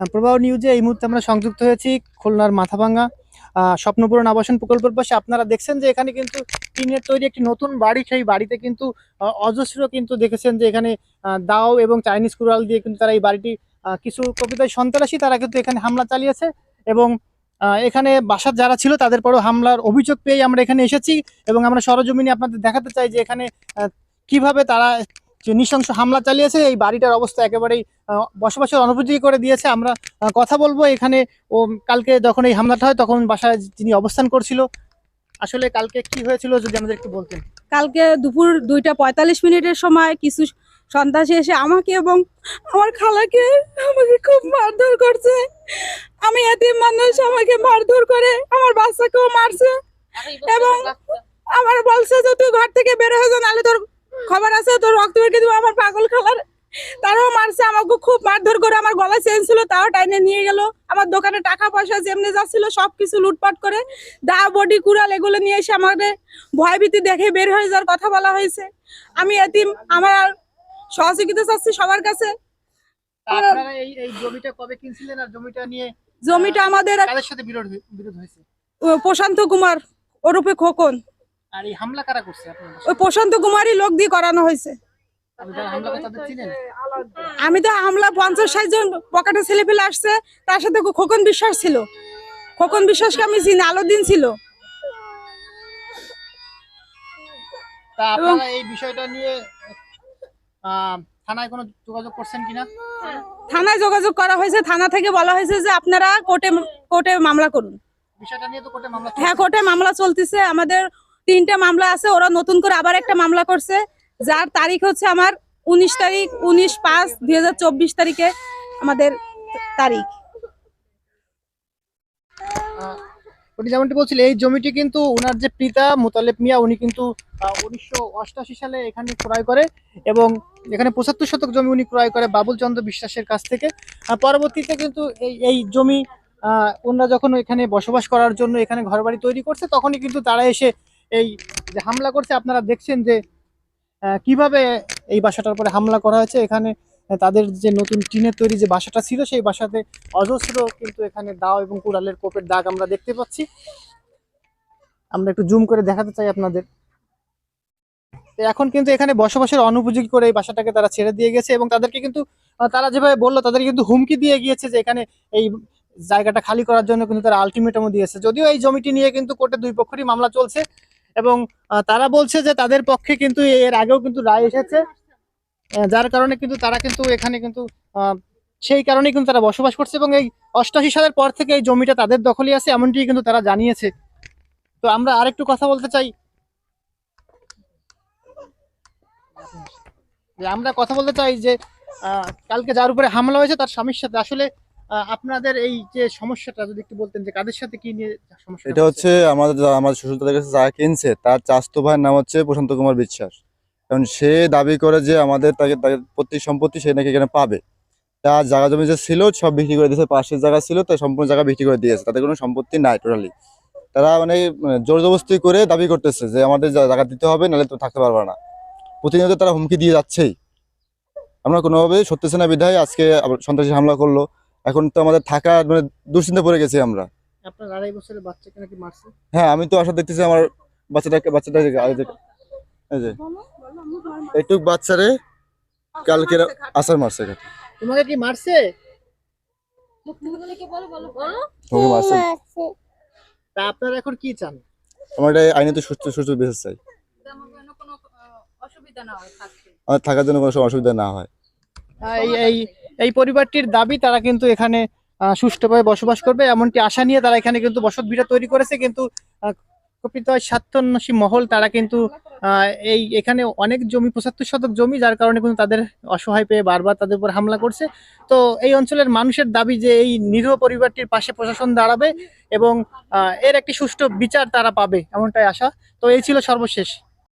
প্রবাহ নিউজে এই মুহূর্তে আমরা সংযুক্ত হয়েছি খুলনার মাথাভাঙ্গা। স্বপ্নপূরণ আবাসন প্রকল্পের পাশে আপনারা দেখছেন যে এখানে কিন্তু টিনের তৈরি একটি নতুন বাড়ি, সেই বাড়িতে কিন্তু অজস্র কিন্তু দেখেছেন যে এখানে দাও এবং চাইনিজ কুড়াল দিয়ে কিন্তু তারা এই বাড়িটি কিছু কবিতায় সন্ত্রাসী তারা কিন্তু এখানে হামলা চালিয়েছে এবং এখানে বাসার যারা ছিল তাদের পরও হামলার অভিযোগ পেয়ে আমরা এখানে এসেছি এবং আমরা সরজমিনে আপনাদের দেখাতে চাই যে এখানে কীভাবে তারা যে নৃশংস হামলা চালিয়েছে এই বাড়িটার অবস্থা একেবারেই বসবাসের অনুপযোগী করে দিয়েছে। আমরা কথা বলব এখানে। ও কালকে যখন এই হামলাটা হয় তখন বাসায় যিনি অবস্থান করছিল। আসলে কালকে কি হয়েছিল যদি আমাদের একটু বলতেন। কালকে দুপুর দুইটা পঁয়তাল্লিশ মিনিটের সময় কিছু সন্ত্রাসী এসে আমাকে এবং আমার খালাকে আমাকে খুব মারধর করছে। আমি এতিম মানুষ আমাকে মারধর করে আমার বাচ্চাকেও মারছে। এবং আমার বলছে যে তুই ঘর থেকে বের হয়ে যা নাহলে তোর খবর আছে তোর রক্ত বেরকে দিব আমার পাগল খালার। তারাও মারছে আমাকে খুব মারধর করে আমার গলা চেন ছিল তাও টাইনে নিয়ে গেল। আমার দোকানে টাকা পয়সা যেমনি যাচ্ছিল সব কিছু লুটপাট করে দা বডি কুড়াল এগুলো নিয়ে এসে আমাদের ভয়ভীতি দেখে বের হয়ে যাওয়ার কথা বলা হয়েছে। আমি এতিম আমার আর সহযোগিতা চাচ্ছি সবার কাছে। জমিটা আমাদের প্রশান্ত কুমার ওরূপে খোকন। আর এই হামলা কারা করছে আপনারা ওই প্রশান্ত কুমারই লোক দিয়ে করানো হয়েছে। আমি তো হামলা পঞ্চাশ ষাট জন পকেটে ছেলে ফেলে আসছে তার সাথে খোকন বিশ্বাস ছিল। খোকন বিশ্বাসকে আমি চিনি ছিল। এই বিষয়টা নিয়ে থানায় কোনো যোগাযোগ করছেন কিনা? থানায় যোগাযোগ করা হয়েছে থানা থেকে বলা হয়েছে যে আপনারা কোর্টে কোর্টে মামলা করুন। বিষয়টা নিয়ে তো কোর্টে মামলা হ্যাঁ কোর্টে মামলা চলতেছে। আমাদের তিনটা মামলা আছে ওরা নতুন করে আবার একটা মামলা করছে যার তারিখ হচ্ছে আমার উনিশ তারিখ উনিশ পাঁচ দুই তারিখে আমাদের তারিখ। উনি এই জমিটি কিন্তু ওনার যে পিতা মোতালেব মিয়া উনি কিন্তু উনিশশো সালে এখানে ক্রয় করে এবং এখানে পঁচাত্তর শতক জমি উনি ক্রয় করে বাবুল চন্দ্র বিশ্বাসের কাছ থেকে। পরবর্তীতে কিন্তু এই এই জমি আহ, ওনারা যখন এখানে বসবাস করার জন্য এখানে ঘরবাড়ি তৈরি করছে তখনই কিন্তু তারা এসে এই যে হামলা করছে, আপনারা দেখছেন যে কীভাবে এই বাসাটার উপরে হামলা করা হয়েছে? এখানে তাদের যে নতুন টিনের তৈরি যে বাসাটা ছিল, সেই বাসাতে অজস্র কিন্তু এখানে দাও এবং কুড়ালের কোপের দাগ আমরা দেখতে পাচ্ছি। আমরা একটু জুম করে দেখাতে চাই আপনাদের। এখন কিন্তু এখানে বসবাসের অনুপযোগী করে এই বাসাটাকে তারা ছেড়ে দিয়ে গেছে এবং তাদেরকে কিন্তু তারা যেভাবে বলল, তাদের কিন্তু হুমকি দিয়ে গিয়েছে যে এখানে এই জায়গাটা খালি করার জন্য কিন্তু তারা আলটিমেটামও দিয়েছে। যদিও এই জমিটি নিয়ে কিন্তু কোর্টে দুই পক্ষেরই মামলা চলছে এবং তারা বলছে যে তাদের পক্ষে কিন্তু এর আগেও কিন্তু রায় এসেছে। যার কারণে কিন্তু তারা কিন্তু এখানে কিন্তু সেই কারণেই কিন্তু তারা বসবাস করছে এবং এই অষ্টাশি সালের পর থেকে এই জমিটা তাদের দখলই আছে এমনটি কিন্তু তারা জানিয়েছে। তো আমরা আরেকটু কথা বলতে চাই। আমরা কথা বলতে চাই যে কালকে যার উপরে হামলা হয়েছে তার স্বামীর সাথে। আসলে আপনাদের এই যে সমস্যাটা যদি একটু বলতেন যে কাদের সাথে কি নিয়ে সমস্যা এটা হচ্ছে? আমাদের আমাদের শ্বশুর দাদার কাছে যা কিনছে তার চাস্তো ভাইয়ের নাম হচ্ছে প্রশান্ত কুমার বিশ্বাস। কারণ সে দাবি করে যে আমাদের তাকে তাকে প্রত্যেক সম্পত্তি সে নাকি এখানে পাবে। তার জায়গা জমি যে ছিল সব বিক্রি করে দিয়েছে পাশের জায়গা ছিল তাই সম্পূর্ণ জায়গা বিক্রি করে দিয়েছে তাদের কোনো সম্পত্তি নাই টোটালি তারা মানে মানে জোর জবরদস্তি করে দাবি করতেছে যে আমাদের জায়গা দিতে হবে নাহলে তো থাকতে পারবে না। প্রতিনিয়ত তারা হুমকি দিয়ে যাচ্ছেই। আমরা কোনোভাবেই সত্যছে না বিধায় আজকে সন্ত্রাসী হামলা করল। এখন তো আমাদের থাকা মানে দুশ্চিন্তা পড়ে গেছি আমরা। আপনার আড়াই বছরের বাচ্চাকে নাকি মারছে? হ্যাঁ আমি তো আশা দেখতেছি আমার বাচ্চাটাকে বাচ্চাটাকে এই যে- এই যে- এই এইটুক বাচ্চারে কালকে আসার মারছে। তোমাকে কি মারছে? তা আপনারা এখন কি চান? আমার এটা আইনত সুস্থ সুস্থ বেঁচে চাই। অসুবিধা না হয় আমার থাকার জন্য কোনো অসুবিধা না হয়। এই পরিবারটির দাবি, তারা কিন্তু এখানে সুষ্ঠুভাবে বসবাস করবে। এমনকি আশা নিয়ে তারা এখানে কিন্তু বসত ভিটা তৈরি করেছে। কিন্তু কপিত স্বার্থন্বেষী মহল, তারা কিন্তু এই এখানে অনেক জমি, পঁচাত্তর শতক জমি, যার কারণে কিন্তু তাদের অসহায় পেয়ে বারবার তাদের উপর হামলা করছে। তো এই অঞ্চলের মানুষের দাবি যে এই নিরীহ পরিবারটির পাশে প্রশাসন দাঁড়াবে এবং এর একটি সুষ্ঠু বিচার তারা পাবে, এমনটাই আশা। তো এই ছিল সর্বশেষ।